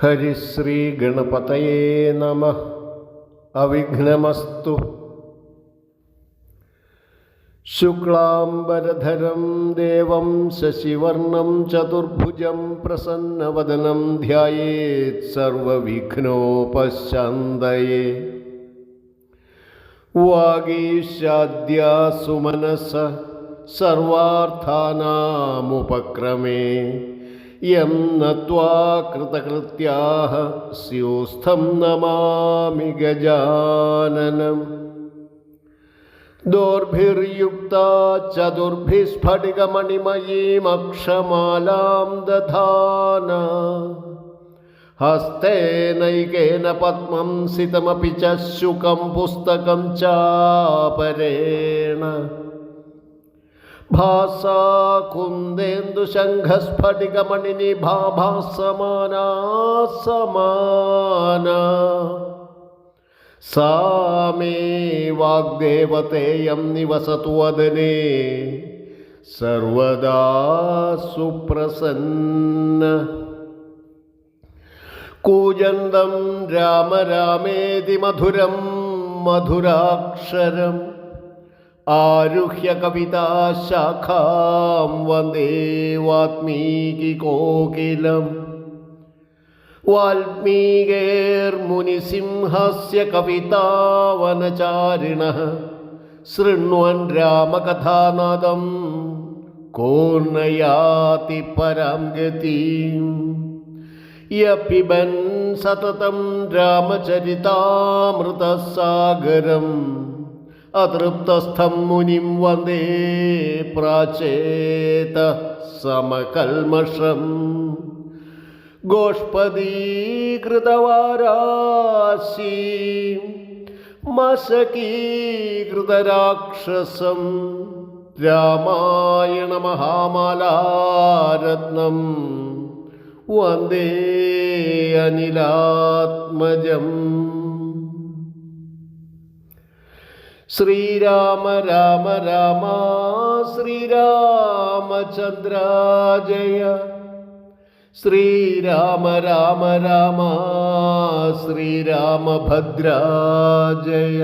ഹരിശ്രീഗണപതയേ നമ. അവിഘ്നമസ്തു. ശുക്ലാംബരധരം ദേവം ശശിവർണം ചതുർഭുജം പ്രസന്നവദനം ധ്യായേത് സർവവിഘ്നോപശാന്തയേ. വാഗീശാദ്യാസു മനസ സർവാർത്ഥാനാമുപക്രമേ യം നത്വാ കൃതകൃത്യാः സ്യൂസ്ഥം നമാമി ഗജാനനം दोर्भिर्युक्ता चतुर्भिस्फटिकमणिमयीमक्षमालां दधाना हस्तेनैकेन पद्मं सितमपि च शुकं पुस्तकं चापरेण ഭാസാകുന്ദേന്ദുശംഖസ്ഫടികമണിനി ഭാഭാസമാനാ സമാന സാ മേ വാഗ്ദേവതേയം നിവസതു വദനേ സർവദാ സുപ്രസന്ന കൂജന്തം രാമ രാമേതി മധുരം മധുരാക്ഷരം ആരുഹ്യ കവിതാശാഖാം വന്ദേവാത്മീകി കോകിലം. വാൽമീകേർമുനിസിംഹസ്യ കവിതാവനചാരിണ. ശൃണ്വൻ രാമകഥാനാദം കോർണയാതി പരാം യപി യപിബൻ സതതം രാമചരിതാമൃതസാഗരം. അതൃപ്തസ്ഥം മുനിം വന്ദേ പ്രാചേത സമകൽമഷം. ഗോഷ്പദീകൃതവാരാശി മശകീകൃതരാക്ഷസം രാമായണ മഹാമാലാരത്നം വന്ദേ അനിലാത്മജം. ശ്രീരാമ രാമ രാമ ശ്രീരാമചന്ദ്ര ജയ. ശ്രീരാമ രാമ രാമ ശ്രീരാമഭദ്ര ജയ.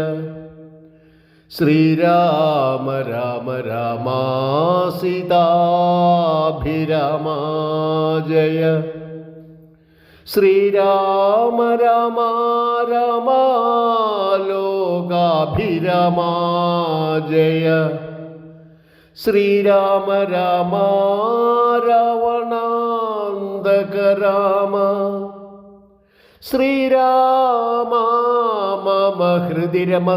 ശ്രീരാമ രാമ രാമ സീതാഭിരാമ ജയ. ശ്രീരാമ രാമ രാമ ലോകാഭിരാമ ജയ ശ്രീരാമ രാമ രാവണാന്തക രാമ ശ്രീരാമ മമ ഹൃദി രാമ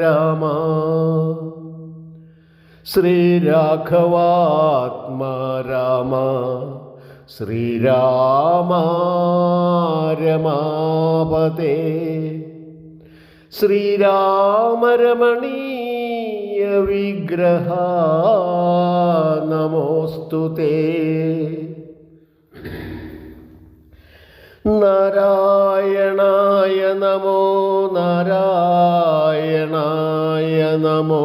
രാമ ശ്രീരാഘവാത്മ രാമ ശ്രീരാമ രമാപതേ ശ്രീരാമരമണീയ വിഗ്രഹ നമോസ്തു നാരായണായ നമോ നാരായണായ നമോ.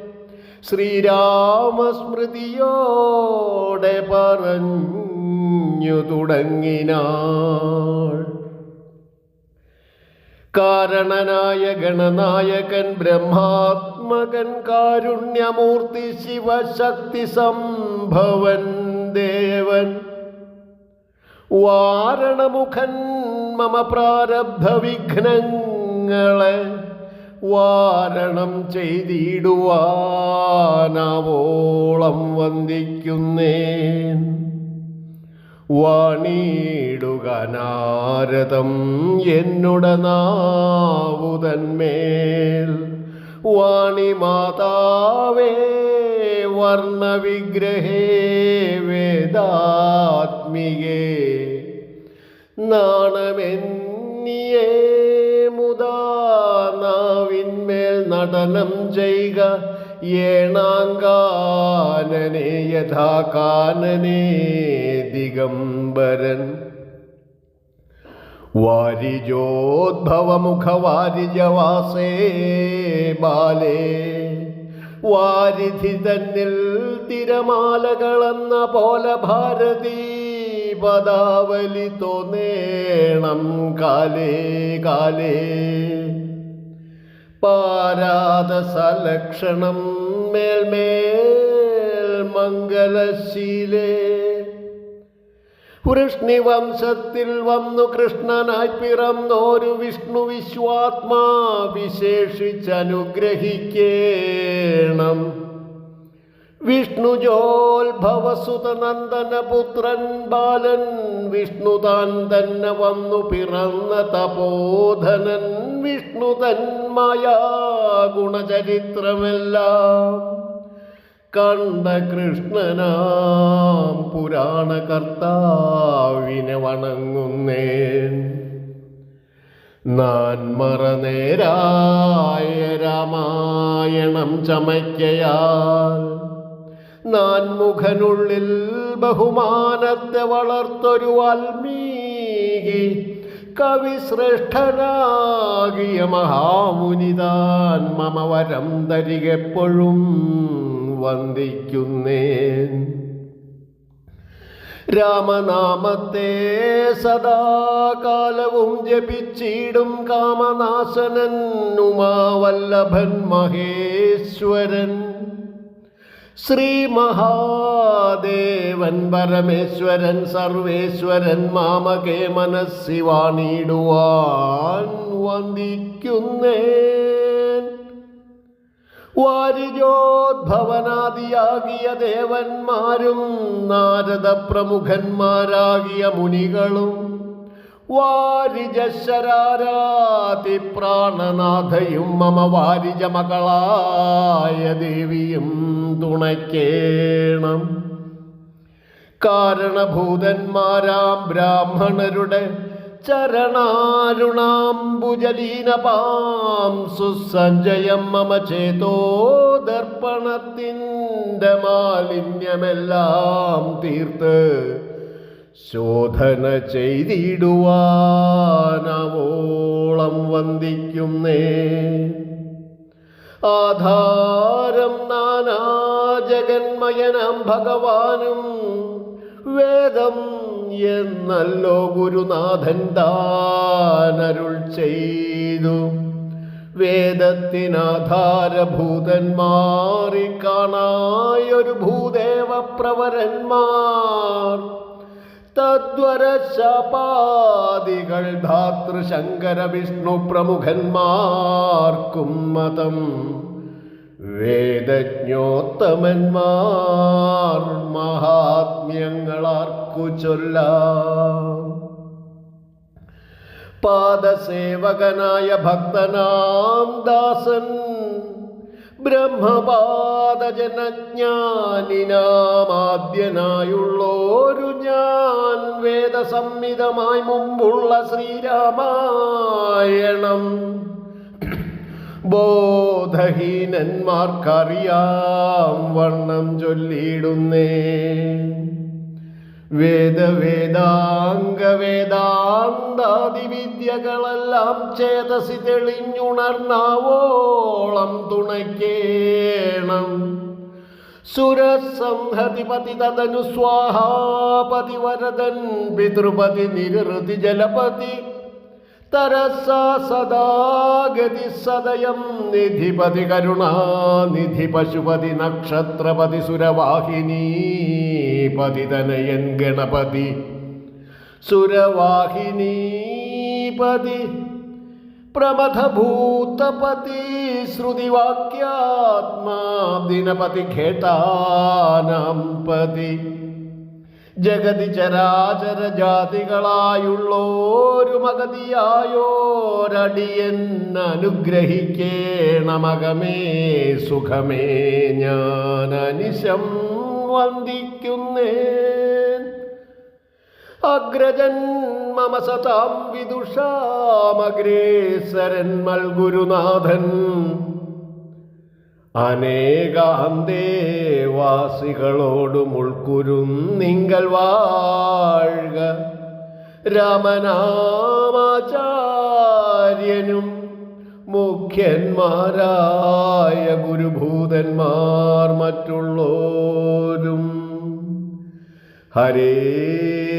ശ്രീരാമസ്മൃതിയോടെ പറഞ്ഞു തുടങ്ങിനാൾ. കാരണനായ ഗണനായകൻ ബ്രഹ്മാത്മകൻ കാരുണ്യമൂർത്തി ശിവശക്തി സംഭവൻ ദേവൻ. വാരണമുഖൻ മമ പ്രാരബ്ധ വിഘ്നങ്ങളെ വാരണം ചെയ്തിടുവാനാവോളം വന്ദിക്കുന്നേൻ. വാണിയിടുക നാരദം എന്നുട നാവുതന്മേൽ വാണിമാതാവേ വർണവിഗ്രഹേ വേദാത്മികേ. നാണമെന്നിയേ നടനം ചെയ്യുക ഏണാങ്കാനനെ യഥാ കാനനെ ദിഗംബരൻ. വാരിജോദ്ഭവമുഖവാരിജവാസേ ബാലേ വാരിധി തന്നിൽ തിരമാലകളെന്ന പോലെ ഭാരതീ പദാവലി തോന്നേണം കാലേ കാലേ. പാരാദസലക്ഷണം മേൽമേൽ മംഗലശീലേ. വൃഷ്ണിവംശത്തിൽ വന്നു കൃഷ്ണനായി പിറന്നോരു വിഷ്ണു വിശ്വാത്മാ വിശേഷിച്ചനുഗ്രഹിക്കേണം. വിഷ്ണുജോത്ഭവസുതനന്ദനപുത്രൻ ബാലൻ വിഷ്ണു താൻ തന്നെ വന്നു പിറന്ന തപോധനൻ വിഷ്ണു തന്മായ ഗുണചരിത്രമെല്ലാം കണ്ട കൃഷ്ണനാം പുരാണകർത്താവിനെ വണങ്ങുന്നേൻ. നാൻമറനേരായ രാമായണം ചമയ്ക്കയാൽ നാൻമുഖനുള്ളിൽ ബഹുമാനത്തെ വളർത്തൊരു വാൽമീകി കവിശ്രേഷ്ഠനാകിയ മഹാമുനിതാൻ മമ വരം തരികെപ്പോഴും വന്ദിക്കുന്നേൻ. രാമനാമത്തെ സദാകാലവും ജപിച്ചിടും കാമനാശനൻ ഉമാവല്ലഭൻ മഹേശ്വരൻ. ശ്രീ മഹാദേവൻ പരമേശ്വരൻ സർവേശ്വരൻ മാമകേ മനസ്സിവാണിടുവാൻ വന്ദിക്കുന്നേ വാരിജോദ്ഭവനാദിയാകിയ ദേവന്മാരും നാരദ പ്രമുഖന്മാരാകിയ മുനികളും വാരിജശരാരാതി പ്രാണനാഥയും മമ വാരിജ മകളായ ദേവിയും തുണയ്ക്കേണം. കാരണഭൂതന്മാരാം ബ്രാഹ്മണരുടെ ചരണാരുണാംബുജലീനപാം സുസഞ്ജയം മമ ചേതോ ദർപ്പണത്തിന്റെ മാലിന്യമെല്ലാം തീർത്ത് ശോധന ചെയ്തിടുവാനവോളം വന്ദിക്കുന്നേ. ആധാരം നാനാ ജഗന്മയനം ഭഗവാനും വേദം എന്നല്ലോ ഗുരുനാഥൻ താനരുൾ ചെയ്തു. വേദത്തിനാധാരഭൂതന്മാറി കാണായൊരു ഭൂദേവപ്രവരന്മാർ ശപാദികൾ ധാതൃശങ്കര വിഷ്ണു പ്രമുഖന്മാർക്കും മതം. വേദജ്ഞോത്തമന്മാർ മഹാത്മ്യങ്ങളാർക്കു ചൊല്ലാം. പാദസേവകനായ ഭക്തനാം ദാസൻ ബ്രഹ്മപാദജനജ്ഞാനിനാമാദ്യനായുള്ളോരു ഞാൻ വേദസംഹിതമായി മുമ്പുള്ള ശ്രീരാമായണം. ബോധഹീനന്മാർക്കറിയാം വണ്ണം ചൊല്ലിയിടുന്നേ. വേദവേദാംഗ വേദാന്താദി വിദ്യകളെല്ലാം ചേതസി തെളിഞ്ഞുണർന്നാവോളം തുണയ്ക്കേണം. സുരസംഹതിപതി തതനു സ്വാഹാപതി വരദൻ പിതൃപതി നിരൃതി ജലപതി. തരസാ സദാഗതി സദയം നിധിപതി കരുണാനിധി പശുപതി നക്ഷത്രപതി സുരവാഹിനി പതിതനയൻ ഗണപതി. സുരവാഹിനി പതി പ്രമഥഭൂതപതി ശ്രുതിവാക്യാത്മാ ദിനപതി ജഗതി ചരാചര ജാതികളായുള്ളോരു മഗതിയായോരടിയൻ അനുഗ്രഹിക്കേണമകമേ സുഖമേ ഞാൻ അനിശം വന്ദിക്കുന്നേൻ. അഗ്രജൻ മമ സതാം വിദുഷാമഗ്രേസരൻ മൽഗുരുനാഥൻ അനേകാന്തേവാസികളോടും ഉൾക്കുരും നിങ്ങൾ വാഴുക. രാമനാമാചാര്യനും മുഖ്യന്മാരായ ഗുരുഭൂതന്മാർ മറ്റുള്ളോരും ഹരേ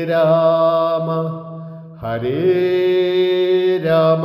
രാമ ഹരേ രാമ.